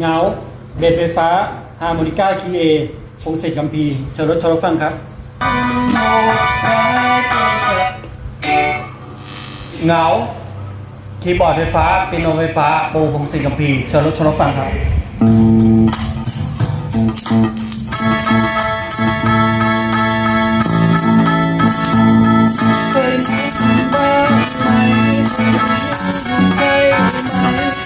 เงาเบสไฟฟ้าฮาร์โมนิก้าคีเอพงศิษฐ์กัมพีเชิญรถชรฟังครับ เงาคีย์บอร์ดไฟฟ้าเปียโนไฟฟ้าโปรพงศิษฐ์กัมพีเชิญรถชรฟังครับเค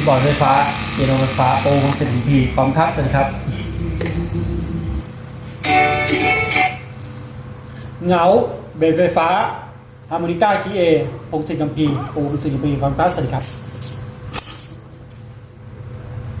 คีย์บอร์ดไฟฟ้าเปียโนไฟฟ้าโอของศินพีพร้อมครับสวัสดีครับ เงาเบสไฟฟ้าฮาร์โมนิก้าคีเอพงศิษฐ์กัมพีโปรพงศิษฐ์กัมพีพร้อมครับสวัสดีครับ